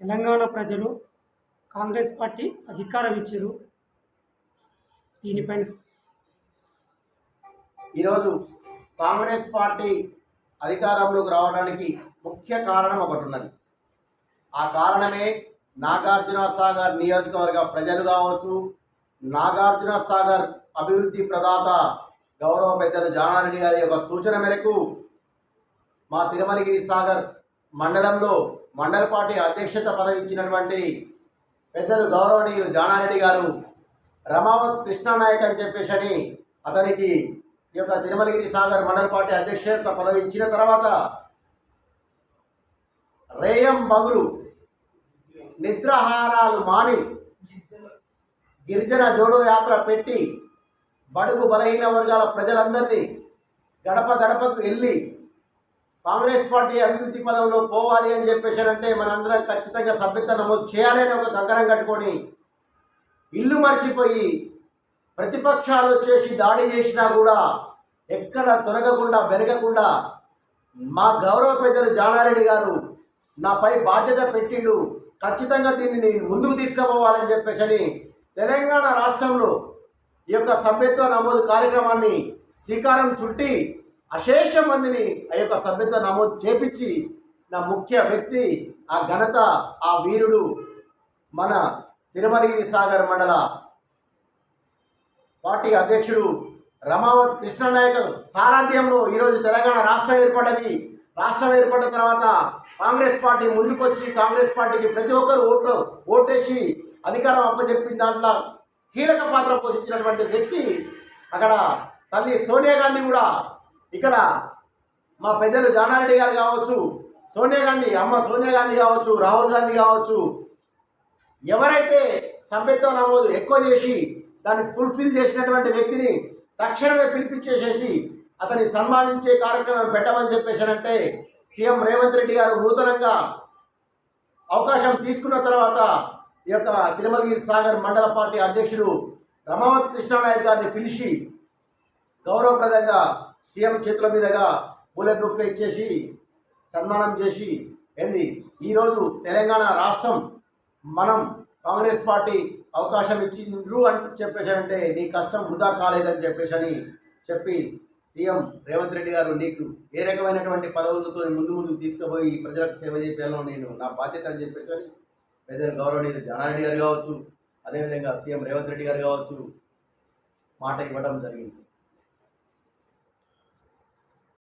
తెలంగాణ ప్రజలు కాంగ్రెస్ పార్టీ అధికారం ఇచ్చారు. దీనిపైన ఈరోజు కాంగ్రెస్ పార్టీ అధికారంలోకి రావడానికి ముఖ్య కారణం ఒకటి ఉన్నది ఆ కారణమే నాగార్జున సాగర్ నియోజకవర్గ ప్రజలు కావచ్చు నాగార్జున సాగర్ అభివృద్ధి ప్రదాత గౌరవ పెద్దలు జానారెడ్డి గారి యొక్క సూచన మేరకు మా తిరుమలగిరి సాగర్ మండలంలో మండల పార్టీ అధ్యక్షత పదవి ఇచ్చినటువంటి పెద్దలు గౌరవనీయులు జానారెడ్డి గారు రమావత్ కృష్ణానాయక్ అని చెప్పేసి అని అతనికి ఈ యొక్క తిరుమలగిరి సాగర్ మండల పార్టీ అధ్యక్షత పదవి ఇచ్చిన తర్వాత రేయం బగులు నిద్రాహారాలు మాని గిరిజన జోడో యాత్ర పెట్టి బడుగు బలహీన వర్గాల ప్రజలందరినీ గడప గడపకు వెళ్ళి కాంగ్రెస్ పార్టీ అభివృద్ధి పదంలో పోవాలి అని చెప్పేసి అంటే మనందరం ఖచ్చితంగా సభ్యత నమోదు చేయాలని ఒక కంకరం కట్టుకొని ఇల్లు మర్చిపోయి ప్రతిపక్షాలు వచ్చేసి దాడి చేసినా కూడా ఎక్కడ తొలగకుండా వెనకకుండా మా గౌరవ పెద్దలు జానారెడ్డి గారు నాపై బాధ్యత పెట్టిండు. ఖచ్చితంగా దీన్ని ముందుకు తీసుకుపోవాలని చెప్పేసి అని తెలంగాణ రాష్ట్రంలో ఈ యొక్క సభ్యత్వ నమోదు కార్యక్రమాన్ని శ్రీకారం చుట్టి అశేష మందిని ఆ యొక్క సభ్యత నమోదు చేపించి నా ముఖ్య వ్యక్తి ఆ ఘనత ఆ వీరుడు మన తిరుమలగిరి సాగర్ మండల పార్టీ అధ్యక్షుడు రమావత్ కృష్ణనాయక్ సారథ్యంలో ఈరోజు తెలంగాణ రాష్ట్రం ఏర్పడ్డది. రాష్ట్రం ఏర్పడిన తర్వాత కాంగ్రెస్ పార్టీ ముందుకొచ్చి కాంగ్రెస్ పార్టీకి ప్రతి ఒక్కరు ఓట్లు ఓటేసి అధికారం అప్పచెప్పిన దాంట్లో కీలక పాత్ర పోషించినటువంటి వ్యక్తి అక్కడ తల్లి సోనియా గాంధీ కూడా ఇక్కడ మా పెద్దలు జానారెడ్డి గారు కావచ్చు సోనియా గాంధీ అమ్మ సోనియా గాంధీ కావచ్చు రాహుల్ గాంధీ కావచ్చు ఎవరైతే సభ్యత్వ నమోదు ఎక్కువ చేసి దాన్ని ఫుల్ఫిల్ చేసినటువంటి వ్యక్తిని తక్షణమే పిలిపించేసేసి అతన్ని సన్మానించే కార్యక్రమం పెట్టమని చెప్పేసారంటే సీఎం రేవంత్ రెడ్డి గారు నూతనంగా అవకాశం తీసుకున్న తర్వాత ఈ యొక్క తిరుమలగిరి సాగర్ మండల పార్టీ అధ్యక్షుడు రమావతి కృష్ణానాయక్ గారిని పిలిచి గౌరవప్రదంగా సీఎం చేతుల మీదుగా పూల బుక్క ఇచ్చేసి సన్మానం చేసి ఏంది? ఈరోజు తెలంగాణ రాష్ట్రం మనం కాంగ్రెస్ పార్టీ అవకాశం ఇచ్చిండ్రు అని చెప్పేసానంటే నీ కష్టం వృధా కాలేదని చెప్పేసి అని చెప్పి సీఎం రేవంత్ రెడ్డి గారు నీకు ఏ రకమైనటువంటి పదవులతో ముందు ముందుకు తీసుకుపోయి ప్రజలకు సేవ చేయాలో నేను నా బాధ్యత అని చెప్పేసి అని పెద్దలు గౌరవనీయులు జానారెడ్డి గారు కావచ్చు అదేవిధంగా సీఎం రేవంత్ రెడ్డి గారు కావచ్చు మాట ఇవ్వడం జరిగింది.